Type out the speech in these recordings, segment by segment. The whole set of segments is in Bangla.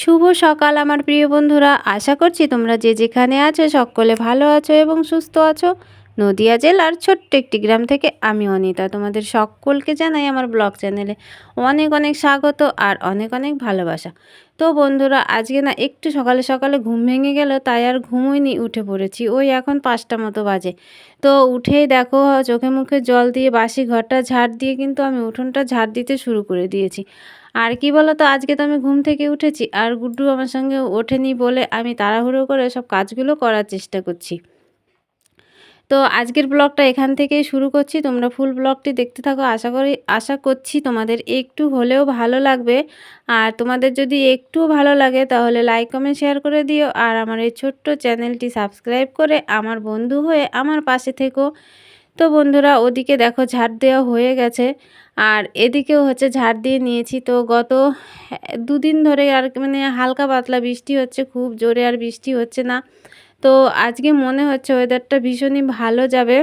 শুভ সকাল আমার প্রিয় বন্ধুরা। আশা করছি তোমরা যে যেখানে আছো সকলে ভালো আছো এবং সুস্থ আছো। নদিয়া জেলার ছোট্ট একটি গ্রাম থেকে আমি অনিতা। তোমাদের সকলকে জানাই আমার ব্লগ চ্যানেলে অনেক অনেক স্বাগত আর অনেক অনেক ভালোবাসা। তো বন্ধুরা, আজকে না একটু সকালে সকালে ঘুম ভেঙে গেল, তাই আর ঘুমোইনি, উঠে পড়েছি। ওই এখন পাঁচটা মতো বাজে। তো উঠেই দেখো, চোখে মুখে জল দিয়ে বাসি ঘরটা ঝাড় দিয়ে কিন্তু আমি উঠোনটা ঝাড় দিতে শুরু করে দিয়েছি। আর কি বলো তো আজকে তো আমি ঘুম থেকে উঠেছি আর গুড্ডু আমার সঙ্গে ওঠেনি বলে আমি তাড়াহুড়ো করে সব কাজগুলো করার চেষ্টা করছি। তো আজকের ব্লগটা এখান থেকেই শুরু করছি। তোমরা ফুল ব্লগটি দেখতে থাকো, আশা করি, আশা করছি তোমাদের একটু হলেও ভালো লাগবে। আর তোমাদের যদি একটু ভালো লাগে তাহলে লাইক কমেন্ট শেয়ার করে দিও। আর আমার এই ছোট্ট চ্যানেলটি সাবস্ক্রাইব করে আমার বন্ধু হয়ে আমার পাশে থেকো। তো বন্ধুরা, ওদিকে দেখো ঝাড় দেওয়া হয়ে গেছে। আর এদিকেও হচ্ছে ঝাড় দিয়ে নিয়েছি। তো গত দুদিন ধরে আর মানে হালকা পাতলা বৃষ্টি হচ্ছে, খুব জোরে আর বৃষ্টি হচ্ছে না। তো আজকে মনে হচ্ছে ওয়েদারটা ভীষণই ভালো যাবে।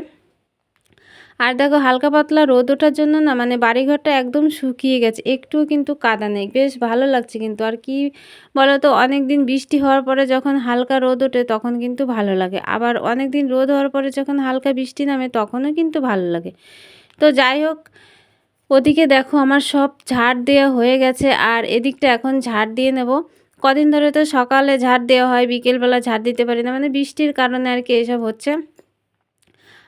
আর দেখো হালকা পাতলা রোদ ওঠার জন্য না মানে বাড়িঘরটা একদম শুকিয়ে গেছে। একটুও কিন্তু কাদা নেই। বেশ ভালো লাগছে কিন্তু। আর কি বলো তো অনেক দিন বৃষ্টি হওয়ার পরে যখন হালকা রোদ ওঠে তখন কিন্তু ভালো লাগে। আবার অনেক দিন রোদ হওয়ার পরে যখন হালকা বৃষ্টি নামে তখনও কিন্তু ভালো লাগে। তো যাই হোক, ওদিকে দেখো আমার সব ঝাড় দেওয়া হয়ে গেছে। আর এদিকটা এখন ঝাড় দিয়ে নেব। কদিন ধরে তো সকালে ঝাড় দেওয়া হয়, বিকেলবেলা ঝাড় দিতে পারি না। মানে বৃষ্টির কারণে আর কি এসব হচ্ছে।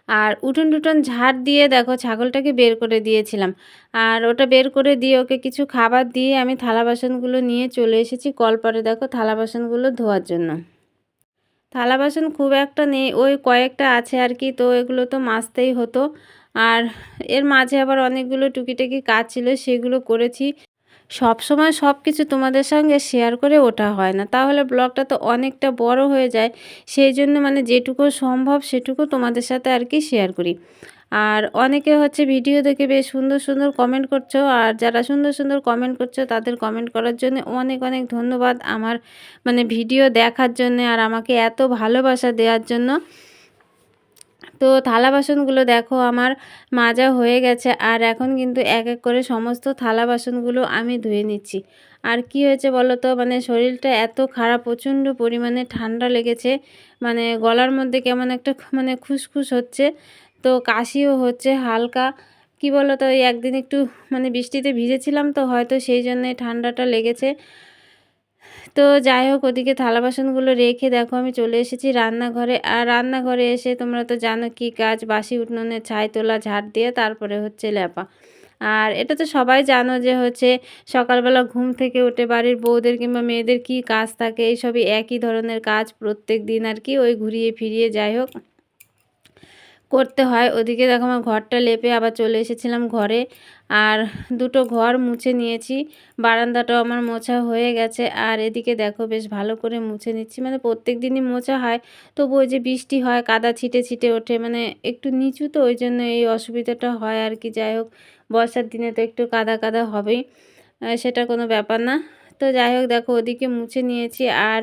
আর উঠোন টুটন ঝাড় দিয়ে দেখো ছাগলটাকে বের করে দিয়েছিলাম। আর ওটা বের করে দিয়ে ওকে কিছু খাবার দিয়ে আমি থালা বাসনগুলো নিয়ে চলে এসেছি কলপারে দেখো থালা বাসনগুলো ধোয়ার জন্য। থালা বাসন খুব একটা নেই, ওই কয়েকটা আছে আর কি, তো এগুলো তো মাজতেই হতো। আর এর মাঝে আবার অনেকগুলো টুকিটাকি কাজ ছিল, সেগুলো করেছি। সব সময় সব কিছু তোমাদের সঙ্গে শেয়ার করে ওঠা হয় না। তাহলে ব্লগটা তো অনেকটা বড় হয়ে যায়। সেই জন্য মানে যেটুকু সম্ভব সেটুকু তোমাদের সাথে আর কি শেয়ার করি। আর অনেকে হচ্ছে ভিডিও দেখে বেশ সুন্দর সুন্দর কমেন্ট করছ। আর যারা সুন্দর সুন্দর কমেন্ট করছ, তাদের কমেন্ট করার জন্য অনেক অনেক ধন্যবাদ আমার মানে ভিডিও দেখার জন্য আর আমাকে এত ভালোবাসা দেওয়ার জন্য। তো থালা বাসনগুলো দেখো, আমার মাজা হয়ে গেছে। আর এখন কিন্তু এক এক করে সমস্ত থালা বাসনগুলো আমি ধুয়ে নিচ্ছি। আর কি হয়েছে বলো তো? মানে শরীরটা এত খারাপ, প্রচণ্ড পরিমাণে ঠান্ডা লেগেছে। মানে গলার মধ্যে কেমন একটা মানে খুসখুস হচ্ছে। তো কাশিও হচ্ছে হালকা। কি বলো তো? একদিন একটু মানে বৃষ্টিতে ভিজেছিলাম তো, হয়তো সেই জন্যে ঠান্ডাটা লেগেছে। তো যাই হোক, ওদিকে থালা বাসনগুলো রেখে দেখো আমি চলে এসেছি রান্নাঘরে। আর রান্নাঘরে এসে তোমরা তো জানো কি কাজ, বাসি উঠোনে ছাই তোলা, ঝাড় দিয়ে, তারপরে হচ্ছে ল্যাপা আর এটা তো সবাই জানো যে হচ্ছে সকালবেলা ঘুম থেকে উঠে বাড়ির বউদের কিংবা মেয়েদের কি কাজ থাকে, এইসবই একই ধরনের কাজ প্রত্যেক দিন আর কি, ওই ঘুরিয়ে ফিরিয়ে যাই হোক। করতে হয়। ওদিকে দেখো আমার ঘরটা লেপে আবার চলে এসেছিলাম ঘরে। আর দুটো ঘর মুছে নিয়েছি। বারান্দাটাও আমার মোছা হয়ে গেছে। আর এদিকে দেখো বেশ ভালো করে মুছে নিচ্ছি। মানে প্রত্যেক দিনই মোছা হয়। তবু ওই যে বৃষ্টি হয়, কাদা ছিটে ছিটে ওঠে। মানে একটু নিচু তো, ওই জন্য এই অসুবিধাটা হয় আর কি। যাই হোক, বর্ষার দিনে তো একটু কাদা কাদা হবেই। সেটা কোনো ব্যাপার না। তো যাই হোক, দেখো ওদিকে মুছে নিয়েছি। আর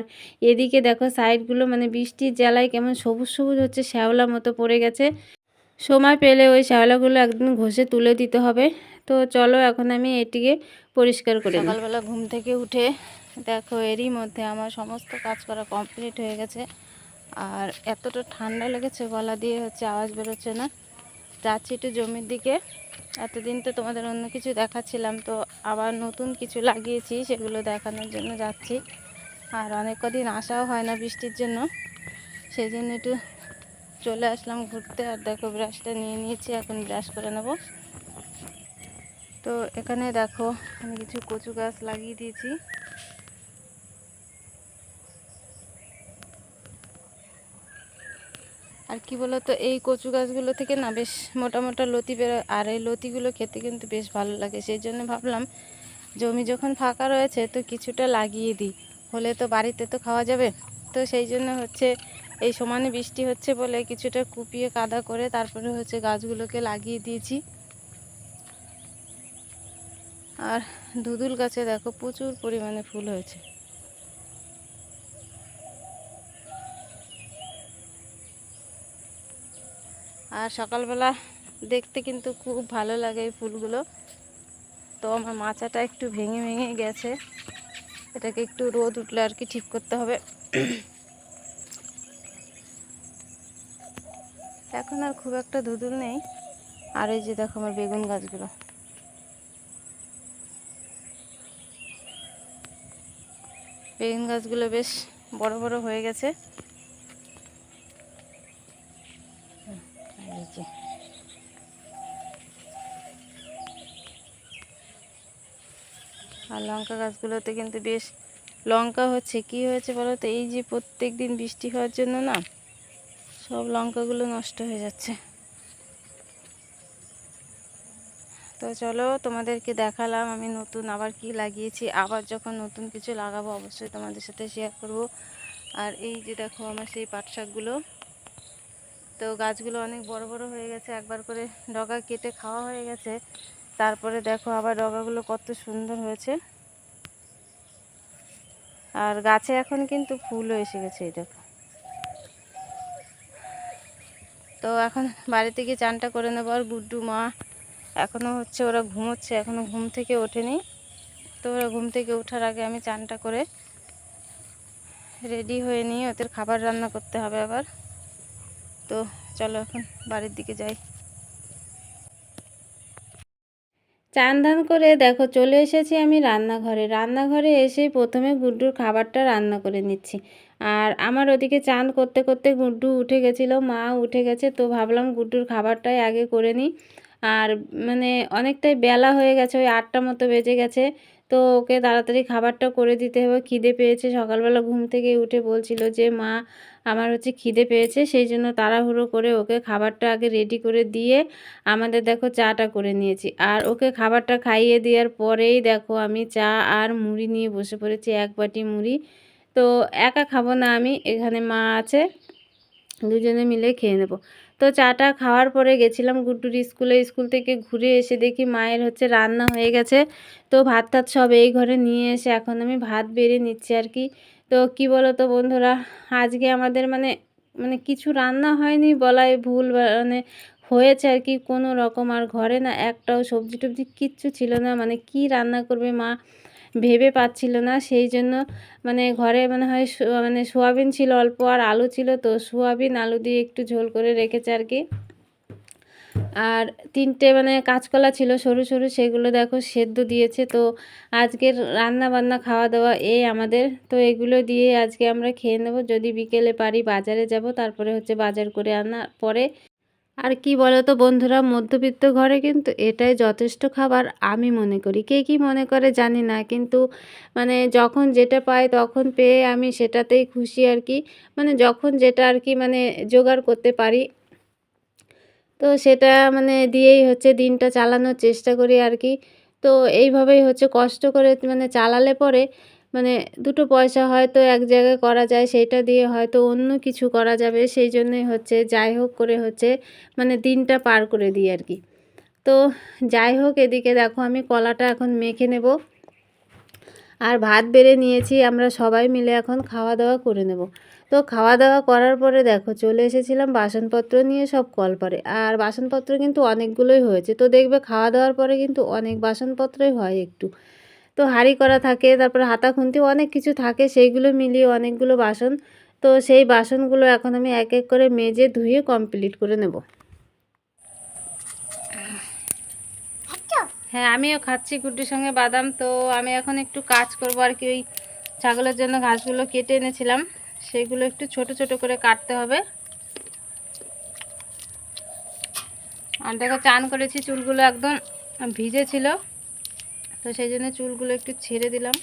এদিকে দেখো সাইডগুলো মানে বৃষ্টির জ্বালায় কেমন সবুজ সবুজ হচ্ছে, শ্যাওলা মতো পড়ে গেছে। সময় পেলে ওই শ্যাওলাগুলো একদিন ঘষে তুলে দিতে হবে। তো চলো এখন আমি এটিকে পরিষ্কার করে সকালবেলা ঘুম থেকে উঠে দেখো এরই মধ্যে আমার সমস্ত কাজ করা কমপ্লিট হয়ে গেছে। আর এতটা ঠান্ডা লেগেছে, গলা দিয়ে হচ্ছে আওয়াজ বেরোচ্ছে না। যাচ্ছি একটু জমির দিকে। এতদিন তো তোমাদের অন্য কিছু দেখাচ্ছিলাম, তো আবার নতুন কিছু লাগিয়েছি, সেগুলো দেখানোর জন্য যাচ্ছি। আর অনেক কদিন আসাও হয় না বৃষ্টির জন্য। সেই জন্য একটু চলে আসলাম ঘুরতে। আর দেখো ব্রাশটা নিয়ে নিয়েছি, এখন ব্রাশ করে নেব। তো এখানে দেখো, আমি কিছু কচু গাছ লাগিয়ে দিয়েছি। আর কি বলতো, এই কচু গাছগুলো থেকে না বেশ মোটা মোটা লতি বেরোয় আর এই লতিগুলো খেতে কিন্তু বেশ ভালো লাগে। সেই জন্য ভাবলাম, জমি যখন ফাঁকা রয়েছে তো কিছুটা লাগিয়ে দিই। হলে তো বাড়িতে তো খাওয়া যাবে। তো সেই জন্য হচ্ছে, এই সমানে বৃষ্টি হচ্ছে বলে কিছুটা কুপিয়ে কাদা করে তারপরে হচ্ছে গাছগুলোকে লাগিয়ে দিয়েছি। আর ধুদুল গাছে দেখো প্রচুর পরিমাণে ফুল হয়েছে। আর সকালবেলা দেখতে কিন্তু খুব ভালো লাগে এই ফুলগুলো। তো আমার মাচাটা একটু ভেঙে ভেঙে গেছে। এটাকে একটু রোদ উঠলে আর কি ঠিক করতে হবে। এখন আর খুব একটা ধুদুল নেই। আর এই যে দেখো আমার বেগুন গাছগুলো। বেগুন গাছগুলো বেশ বড় বড় হয়ে গেছে। এই আর লঙ্কা গাছগুলোতে কিন্তু বেশ লঙ্কা হচ্ছে। কি হয়েছে বলো তো? এই যে প্রত্যেক দিন বৃষ্টি হওয়ার জন্য না, সব লঙ্কাগুলো নষ্ট হয়ে যাচ্ছে। তো চলো তোমাদেরকে দেখালাম আমি নতুন আবার কি লাগিয়েছি। আবার যখন নতুন কিছু লাগাবো অবশ্যই তোমাদের সাথে শেয়ার করব। আর এই যে দেখো আমার সেই পাট শাকগুলো। তো গাছগুলো অনেক বড় বড় হয়ে গেছে, একবার করে ডগা কেটে খাওয়া হয়ে গেছে। তারপরে দেখো আবার ডগাগুলো কত সুন্দর হয়েছে। আর গাছে এখন কিন্তু ফুলও এসে গেছে, এই দেখো। তো এখন বাড়িতে গিয়ে চানটা করে নেব, আর গুড্ডু মা এখনও হচ্ছে ওরা ঘুমোচ্ছে এখনও ঘুম থেকে ওঠেনি। তো ওরা ঘুম থেকে ওঠার আগে আমি চানটা করে রেডি হয়ে নিয়ে ওদের খাবার রান্না করতে হবে আবার। তো চলো এখন বাড়ির দিকে যাই। চান ধান করে দেখো চলে এসেছি আমি রান্নাঘরে। রান্নাঘরে এসেই প্রথমে গুড্ডুর খাবারটা রান্না করে নিচ্ছি। আর আমার ওদিকে চান করতে করতে গুড্ডু উঠে গেছিল, মা উঠে গেছে, তো ভাবলাম গুড্ডুর খাবারটাই আগে করে নিই। আর মানে অনেকটাই বেলা হয়ে গেছে, ওই আটটা মতো বেজে গেছে তো ওকে তাড়াতাড়ি খাবারটা করে দিতে হবে। খিদে পেয়েছে। সকালবেলা ঘুম থেকে উঠে বলছিল যে, মা, আমার হচ্ছে খিদে পেয়েছে, সেই জন্য তাড়াহুড়ো করে ওকে খাবারটা আগে রেডি করে দিয়ে আমাদের দেখো চাটা করে নিয়েছি। আর ওকে খাবারটা খাইয়ে দেওয়ার পরেই দেখো আমি চা আর মুড়ি নিয়ে বসে পড়েছি, এক বাটি মুড়ি। তো একা খাব না আমি, এখানে মা আছে, দুজনে মিলে খেয়ে নেব। তো চাটা খাওয়ার পরে গেছিলাম গুড্ডুর স্কুলে। স্কুল থেকে ঘুরে এসে দেখি মায়ের হচ্ছে রান্না হয়ে গেছে। তো ভাত টাত সব এই ঘরে নিয়ে এসে এখন আমি ভাত বেড়ে নিচ্ছি আর কি। তো কি বলো তো বন্ধুরা, আজকে আমাদের মানে মানে কিছু রান্না হয়নি বলাই ভুল মানে হয়েছে আর কি। কোনো রকম আর ঘরে না একটাও সবজি টবজি কিচ্ছু ছিল না। মানে কি রান্না করবে মা? ভেবে পাচ্ছিল না। সেই জন্য মানে ঘরে মনে হয় মানে সোয়াবিন ছিল অল্প আর আলু ছিল। তো সোয়াবিন আলু দিয়ে একটু ঝোল করে রেখেছে আর কি। আর তিনটে মানে কাঁচকলা ছিল সরু সরু, সেগুলো দেখো সেদ্ধ দিয়েছে। তো আজকের রান্না বান্না খাওয়া দাওয়া এই আমাদের। তো এগুলো দিয়ে আজকে আমরা খেয়ে নেব। যদি বিকেলে পারি বাজারে যাব, তারপরে হচ্ছে বাজার করে আনার পরে আর কি বলো তো বন্ধুরা, মধ্যবিত্ত ঘরে কিন্তু এটাই যথেষ্ট খাবার আমি মনে করি। কে কি মনে করে জানি না, কিন্তু মানে যখন যেটা পাই তখন পেয়ে আমি সেটাতেই খুশি আর কি। মানে যখন যেটা আর কি মানে জোগাড় করতে পারি, তো সেটা মানে দিয়েই হচ্ছে দিনটা চালানোর চেষ্টা করি আর কি। তো এইভাবেই হচ্ছে কষ্ট করে মানে চালালে পরে মানে দুটো পয়সা হয়তো এক জায়গায় করা যায়, সেইটা দিয়ে হয়তো অন্য কিছু করা যাবে, সেই জন্যই হচ্ছে, যাই হোক করে হচ্ছে মানে দিনটা পার করে দিই আর কি। তো যাই হোক এদিকে দেখো, আমি কলাটা এখন মেখে নেব। আর ভাত বেড়ে নিয়েছি, আমরা সবাই মিলে এখন খাওয়া দাওয়া করে নেব। তো খাওয়া দাওয়া করার পরে দেখো, চলে এসেছিলাম বাসনপত্র নিয়ে সব কল পরে আর বাসনপত্র কিন্তু অনেকগুলোই হয়েছে। তো দেখবে খাওয়া দাওয়ার পরে কিন্তু অনেক বাসনপত্রই হয় একটু। তো হাঁড়ি করা থাকে তারপরে হাতা খুন্তি অনেক কিছু থাকে সেইগুলো মিলিয়ে অনেকগুলো বাসন। তো সেই বাসনগুলো এখন আমি এক এক করে মেজে ধুয়ে কমপ্লিট করে নেব। হ্যাঁ আমিও খাচ্ছি গুড্ডির সঙ্গে বাদাম। তো আমি এখন একটু কাজ করব আর কি ওই ছাগলের জন্য ঘাসগুলো কেটে এনেছিলাম। সেগুলো একটু ছোট ছোট করে কাটতে হবে। আর দেখো চান করেছি চুলগুলো একদম ভিজে ছিল। তো সেই জন্য চুলগুলো একটু ছেড়ে দিলাম।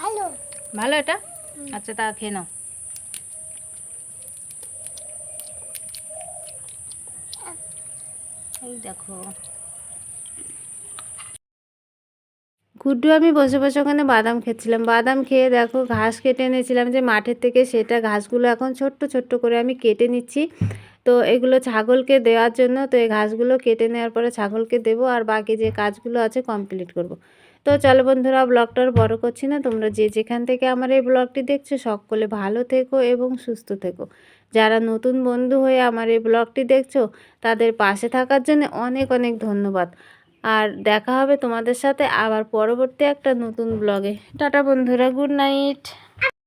ভালো। ভালো এটা? আচ্ছা তা খেয়ে নাও। এই দেখো। গুড্ডু আমি বসে বসে ওখানে বাদাম খেচ্ছিলাম বাদাম খেয়ে দেখো ঘাস কেটে এনেছিলাম যে মাঠের থেকে সেটা ঘাসগুলো এখন ছোট্ট ছোট্ট করে আমি কেটে নিচ্ছি। তো এগুলো ছাগলকে দেওয়ার জন্য তো এই ঘাসগুলো কেটে নেওয়ার পরে ছাগলকে দেবো আর বাকি যে কাজগুলো আছে কমপ্লিট করব। তো চলো বন্ধুরা ব্লগটার বড় করছি না, তোমরা যে যেখান থেকে আমার এই ব্লগটি দেখছ সকলে ভালো থেকো এবং সুস্থ থেকো। যারা নতুন বন্ধু হয়ে আমার এই ব্লগটি দেখছ, তাদের পাশে থাকার জন্য অনেক অনেক ধন্যবাদ। আর দেখা হবে তোমাদের সাথে আবার পরবর্তী একটা নতুন ব্লগে টাটা বন্ধুরা গুড নাইট